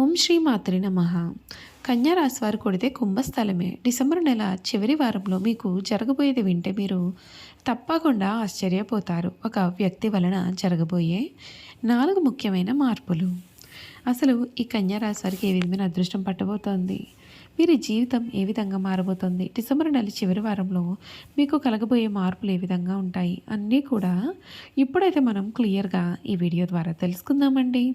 ఓం శ్రీ మాత్రి నమ. కన్యా రాశి వారు కొడితే కుంభస్థలమే. డిసెంబర్ నెల చివరి వారంలో మీకు జరగబోయేది వింటే మీరు తప్పకుండా ఆశ్చర్యపోతారు. ఒక వ్యక్తి వలన జరగబోయే నాలుగు ముఖ్యమైన మార్పులు. అసలు ఈ కన్యా రాశి వారికి ఏ విధమైన అదృష్టం పట్టబోతోంది? వీరి జీవితం ఏ విధంగా మారబోతోంది? డిసెంబర్ నెల చివరి వారంలో మీకు కలగబోయే మార్పులు ఏ విధంగా ఉంటాయి? అన్నీ కూడా ఇప్పుడైతే మనం క్లియర్గా ఈ వీడియో ద్వారా తెలుసుకుందామండి.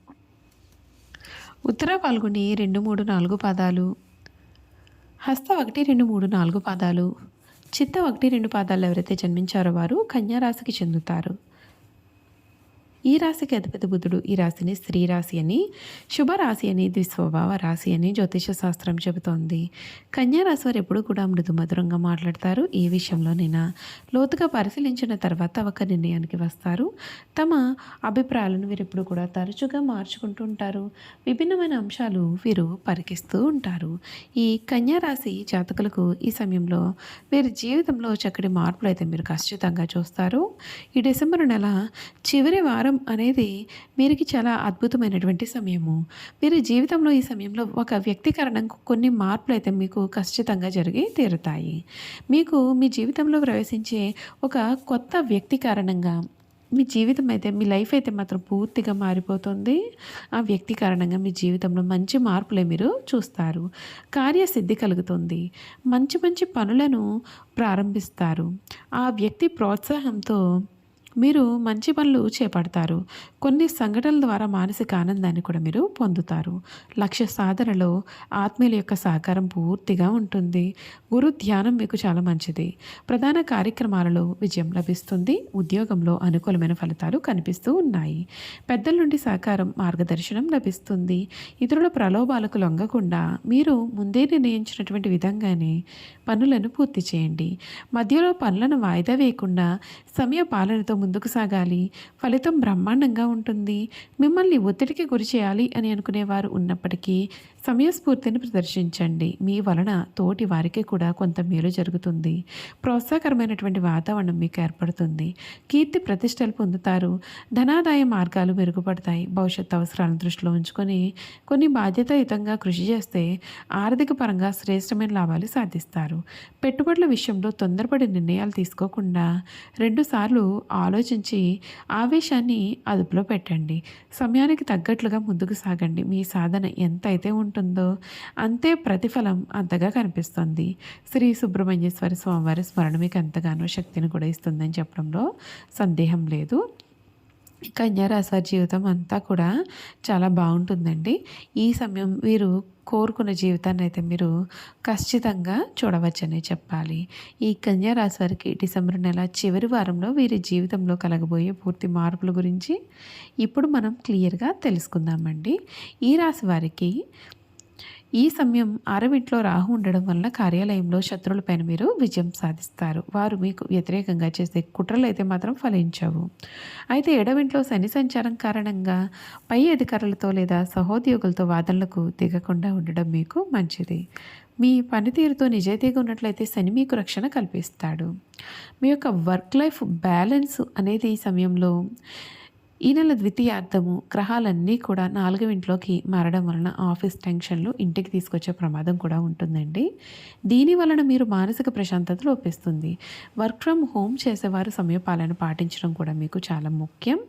ఉత్తర పాల్గొని రెండు మూడు నాలుగు పాదాలు. హస్త ఒకటి రెండు మూడు నాలుగు పాదాలు. చిత్త ఒకటి రెండు పాదాలు ఎవరైతే జన్మించారో వారు కన్యారాశికి చెందుతారు. ఈ రాశికి అధిపతి బుధుడు ఈ రాశిని స్త్రీ రాశి అని శుభరాశి అని ద్విస్వభావ రాశి అని జ్యోతిష శాస్త్రం చెబుతోంది. కన్యా రాశి వారు ఎప్పుడు కూడా మృదు మధురంగా మాట్లాడతారు. ఈ విషయంలో నేను లోతుగా పరిశీలించిన తర్వాత ఒక నిర్ణయానికి వస్తారు. తమ అభిప్రాయాలను వీరు ఎప్పుడు కూడా తరచుగా మార్చుకుంటూ ఉంటారు. విభిన్నమైన అంశాలు వీరు పరికిస్తూ ఉంటారు. ఈ కన్యా రాశి జాతకులకు ఈ సమయంలో వీరి జీవితంలో చక్కటి మార్పులు అయితే మీరు ఖచ్చితంగా చూస్తారు. ఈ డిసెంబర్ నెల చివరి వారం అనేది వీరికి చాలా అద్భుతమైనటువంటి సమయము. మీరు జీవితంలో ఈ సమయంలో ఒక వ్యక్తీకరణ కొన్ని మార్పులు అయితే మీకు ఖచ్చితంగా జరిగి తీరుతాయి. మీకు మీ జీవితంలో ప్రవేశించే ఒక కొత్త వ్యక్తి కారణంగా మీ జీవితం అయితే మీ లైఫ్ అయితే మాత్రం పూర్తిగా మారిపోతుంది. ఆ వ్యక్తి కారణంగా మీ జీవితంలో మంచి మార్పులే మీరు చూస్తారు. కార్యసిద్ధి కలుగుతుంది. మంచి మంచి పనులను ప్రారంభిస్తారు. ఆ వ్యక్తి ప్రోత్సాహంతో మీరు మంచి పనులు చేపడతారు. కొన్ని సంఘటనల ద్వారా మానసిక ఆనందాన్ని కూడా మీరు పొందుతారు. లక్ష్య సాధనలో ఆత్మీయుల యొక్క సహకారం పూర్తిగా ఉంటుంది. గురు ధ్యానం మీకు చాలా మంచిది. ప్రధాన కార్యక్రమాలలో విజయం లభిస్తుంది. ఉద్యోగంలో అనుకూలమైన ఫలితాలు కనిపిస్తూ ఉన్నాయి. పెద్దల నుండి సహకారం మార్గదర్శనం లభిస్తుంది. ఇతరుల ప్రలోభాలకు లొంగకుండా మీరు ముందే నిర్ణయించినటువంటి విధంగానే పనులను పూర్తి చేయండి. మధ్యలో పనులను వాయిదా వేయకుండా సమయ పాలనతో ముందుకు సాగాలి. ఫలితం బ్రహ్మాండంగా ఉంటుంది. మిమ్మల్ని ఒత్తిడికి గురి చేయాలి అని అనుకునేవారు ఉన్నప్పటికీ సమయస్ఫూర్తిని ప్రదర్శించండి. మీ వలన తోటి వారికి కూడా కొంత మేలు జరుగుతుంది. ప్రోత్సాహకరమైనటువంటి వాతావరణం మీకు ఏర్పడుతుంది. కీర్తి ప్రతిష్టలు పొందుతారు. ధనాదాయ మార్గాలు మెరుగుపడతాయి. భవిష్యత్ అవసరాలను దృష్టిలో ఉంచుకొని కొన్ని బాధ్యతాయుతంగా కృషి చేస్తే ఆర్థిక పరంగా శ్రేష్టమైన లాభాలు సాధిస్తారు. పెట్టుబడుల విషయంలో తొందరపడి నిర్ణయాలు తీసుకోకుండా రెండుసార్లు ఆలోచించి ఆవేశాన్ని అదుపులో పెట్టండి. సమయానికి తగ్గట్లుగా ముందుకు సాగండి. మీ సాధన ఎంత అయితే ఉంటుంది ఉంటుందో అంతే ప్రతిఫలం అంతగా కనిపిస్తుంది. శ్రీ సుబ్రహ్మణ్యేశ్వర స్వామివారి స్మరణ మీకు ఎంతగానో శక్తిని కూడా ఇస్తుందని చెప్పడంలో సందేహం లేదు. కన్యారాశి జీవితం అంతా కూడా చాలా బాగుంటుందండి. ఈ సమయం వీరు కోరుకున్న జీవితాన్ని అయితే మీరు ఖచ్చితంగా చూడవచ్చనే చెప్పాలి. ఈ కన్యా రాశి వారికి డిసెంబర్ నెల చివరి వారంలో వీరి జీవితంలో కలగబోయే పూర్తి మార్పుల గురించి ఇప్పుడు మనం క్లియర్గా తెలుసుకుందామండి. ఈ రాశి వారికి ఈ సమయం ఆరవింట్లో రాహు ఉండడం వలన కార్యాలయంలో శత్రువులపైన మీరు విజయం సాధిస్తారు. వారు మీకు వ్యతిరేకంగా చేసే కుట్రలు అయితే మాత్రం ఫలించవు. అయితే ఎడవింట్లో శని సంచారం కారణంగా పై అధికారులతో లేదా సహోద్యోగులతో వాదనలకు దిగకుండా ఉండడం మీకు మంచిది. మీ పనితీరుతో నిజాయితీగా ఉన్నట్లయితే శని మీకు రక్షణ కల్పిస్తాడు. మీ యొక్క వర్క్ లైఫ్ బ్యాలెన్స్ అనేది ఈ సమయంలో ఈ నెల ద్వితీయార్థము గ్రహాలన్నీ కూడా నాలుగవ ఇంట్లోకి మారడం వలన ఆఫీస్ టెన్షన్లు ఇంటికి తీసుకొచ్చే ప్రమాదం కూడా ఉంటుందండి. దీని వలన మీరు మానసిక ప్రశాంతత లోపిస్తుంది. వర్క్ ఫ్రమ్ హోమ్ చేసేవారు సమయపాలన పాటించడం కూడా మీకు చాలా ముఖ్యం.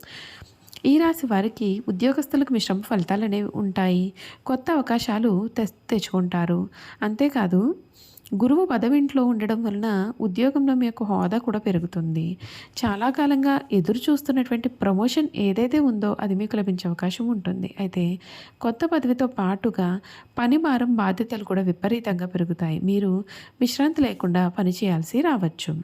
ఈ రాశి వారికి ఉద్యోగస్తులకు మిశ్రమ ఫలితాలు అనేవి ఉంటాయి. కొత్త అవకాశాలు తె తెచ్చుకుంటారు. అంతేకాదు గురువు పదవింట్లో ఉండడం వలన ఉద్యోగంలో మీ యొక్క హోదా కూడా పెరుగుతుంది. చాలా కాలంగా ఎదురు చూస్తున్నటువంటి ప్రమోషన్ ఏదైతే ఉందో అది మీకు లభించే అవకాశం ఉంటుంది. అయితే కొత్త పదవితో పాటుగా పని భారం బాధ్యతలు కూడా విపరీతంగా పెరుగుతాయి. మీరు విశ్రాంతి లేకుండా పనిచేయాల్సి రావచ్చు.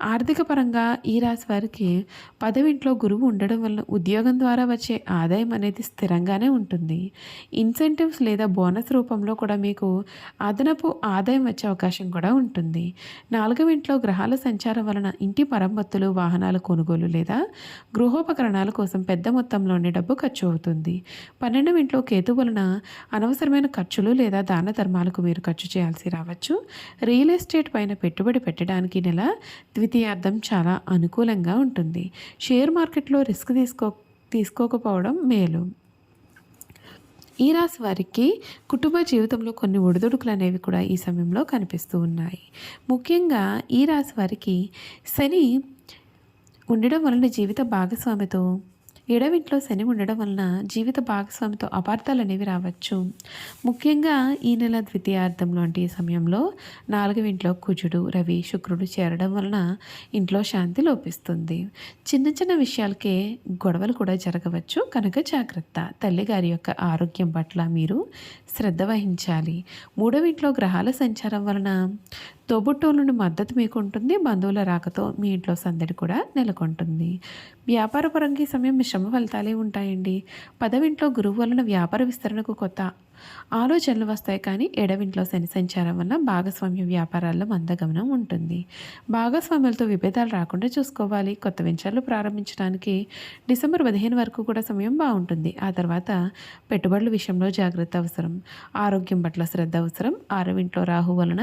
ఆర్థిక పరంగా ఈ రాశి వారికి పదవింట్లో గురువు ఉండడం వలన ఉద్యోగం ద్వారా వచ్చే ఆదాయం అనేది స్థిరంగానే ఉంటుంది. ఇన్సెంటివ్స్ లేదా బోనస్ రూపంలో కూడా మీకు అదనపు ఆదాయం వచ్చే అవకాశం కూడా ఉంటుంది. నాలుగవ ఇంట్లో గ్రహాల సంచారం వలన ఇంటి మరమ్మతులు వాహనాల కొనుగోలు లేదా గృహోపకరణాల కోసం పెద్ద మొత్తంలోని డబ్బు ఖర్చు అవుతుంది. పన్నెండవ ఇంట్లో కేతు వలన అనవసరమైన ఖర్చులు లేదా దాన ధర్మాలకు మీరు ఖర్చు చేయాల్సి రావచ్చు. రియల్ ఎస్టేట్ పైన పెట్టుబడి పెట్టడానికి నెల ద్వితీయార్థం చాలా అనుకూలంగా ఉంటుంది. షేర్ మార్కెట్లో రిస్క్ తీసుకో తీసుకోకపోవడం మేలు. ఈ రాశి వారికి కుటుంబ జీవితంలో కొన్ని ఒడిదుడుకులు అనేవి కూడా ఈ సమయంలో కనిపిస్తూ ఉన్నాయి. ముఖ్యంగా ఈ రాశి వారికి శని ఉండడం వలన జీవిత భాగస్వామితో ఎడవింట్లో శని ఉండడం వలన జీవిత భాగస్వామితో అపార్థాలు అనేవి రావచ్చు. ముఖ్యంగా ఈ నెల ద్వితీయార్థం లాంటి సమయంలో నాలుగవింట్లో కుజుడు రవి శుక్రుడు చేరడం వలన ఇంట్లో శాంతి లోపిస్తుంది. చిన్న చిన్న విషయాలకే గొడవలు కూడా జరగవచ్చు. కనుక జాగ్రత్త. తల్లిగారి యొక్క ఆరోగ్యం పట్ల మీరు శ్రద్ధ వహించాలి. మూడవ ఇంట్లో గ్రహాల సంచారం వలన తోబుట్టోల మద్దతు మీకు ఉంటుంది బంధువుల రాకతో మీ ఇంట్లో సందడి కూడా నెలకొంటుంది. వ్యాపారపరంగా ఈ సమయం మిశ్రమ ఫలితాలే ఉంటాయండి. పదవింట్లో గురువు వలన వ్యాపార విస్తరణకు కొత్త ఆలోచనలు వస్తాయి కానీ ఎడవింట్లో శని సంచారం వల్ల భాగస్వామ్య వ్యాపారాల్లో మందగమనం ఉంటుంది. భాగస్వాములతో విభేదాలు రాకుండా చూసుకోవాలి. కొత్త వెంచర్లు ప్రారంభించడానికి డిసెంబర్ పదిహేను వరకు కూడా సమయం బాగుంటుంది. ఆ తర్వాత పెట్టుబడుల విషయంలో జాగ్రత్త అవసరం. ఆరోగ్యం పట్ల శ్రద్ధ అవసరం. ఆరవింట్లో రాహు వలన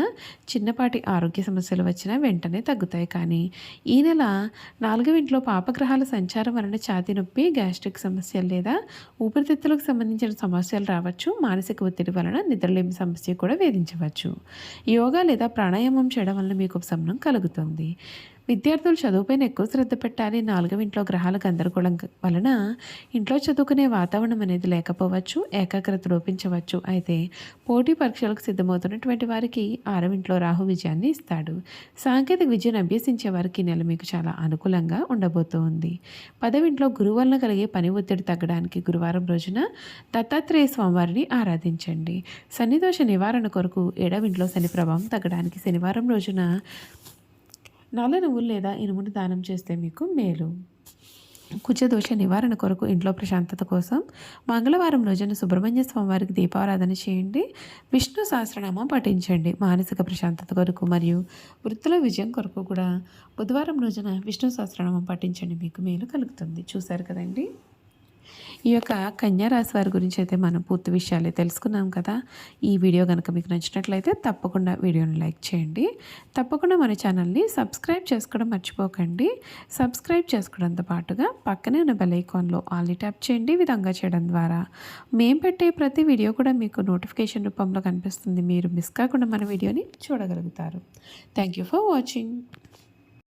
చిన్నపాటి ఆరోగ్య సమస్యలు వచ్చినా వెంటనే తగ్గుతాయి. కానీ ఈ నెల నాలుగవింట్లో పాపగ్రహాల సంచారం వలన ఛాతీ నొప్పి గ్యాస్ట్రిక్ సమస్యలు లేదా ఊపిరితిత్తులకు సంబంధించిన సమస్యలు రావచ్చు. మానసిక ఒత్తిడి వలన నిద్రలేమి సమస్య కూడా వేధించవచ్చు. యోగా లేదా ప్రాణాయామం చేయడం వలన మీకు ఉపశమనం కలుగుతుంది. విద్యార్థులు చదువుపైన ఎక్కువ శ్రద్ధ పెట్టాలి. నాలుగవ ఇంట్లో గ్రహాల గందరగోళం వలన ఇంట్లో చదువుకునే వాతావరణం అనేది లేకపోవచ్చు ఏకాగ్రత లోపించవచ్చు. అయితే పోటీ పరీక్షలకు సిద్ధమవుతున్నటువంటి వారికి ఆరవ ఇంట్లో రాహు విజయాన్ని ఇస్తాడు. సాంకేతిక విద్యను అభ్యసించే వారికి నెల మీకు చాలా అనుకూలంగా ఉండబోతోంది. పదవింట్లో గురువు వలన కలిగే పని ఒత్తిడి తగ్గడానికి గురువారం రోజున దత్తాత్రేయ స్వామివారిని ఆరాధించండి. సన్నిదోష నివారణ కొరకు ఏడవింట్లో శని ప్రభావం తగ్గడానికి శనివారం రోజున నల్ల నువ్వులు లేదా ఇనుమును దానం చేస్తే మీకు మేలు. కుజదోష నివారణ కొరకు ఇంట్లో ప్రశాంతత కోసం మంగళవారం రోజున సుబ్రహ్మణ్య స్వామివారికి దీపారాధన చేయండి. విష్ణు సహస్రనామం పఠించండి. మానసిక ప్రశాంతత కొరకు మరియు వృత్తిలో విజయం కొరకు కూడా బుధవారం రోజున విష్ణు సహస్రనామం పఠించండి. మీకు మేలు కలుగుతుంది. చూశారు కదండి? ఈ యొక్క కన్యారాశి వారి గురించి అయితే మనం పూర్తి విషయాలు తెలుసుకున్నాం కదా. ఈ వీడియో కనుక మీకు నచ్చినట్లయితే తప్పకుండా వీడియోని లైక్ చేయండి. తప్పకుండా మన ఛానల్ని సబ్స్క్రైబ్ చేసుకోవడం మర్చిపోకండి. సబ్స్క్రైబ్ చేసుకోవడంతో పాటుగా పక్కనే ఉన్న బెల్ ఐకాన్లో ఆల్ని ట్యాప్ చేయండి. విధంగా చేయడం ద్వారా మేము పెట్టే ప్రతి వీడియో కూడా మీకు నోటిఫికేషన్ రూపంలో కనిపిస్తుంది. మీరు మిస్ కాకుండా మన వీడియోని చూడగలుగుతారు. Thank you for watching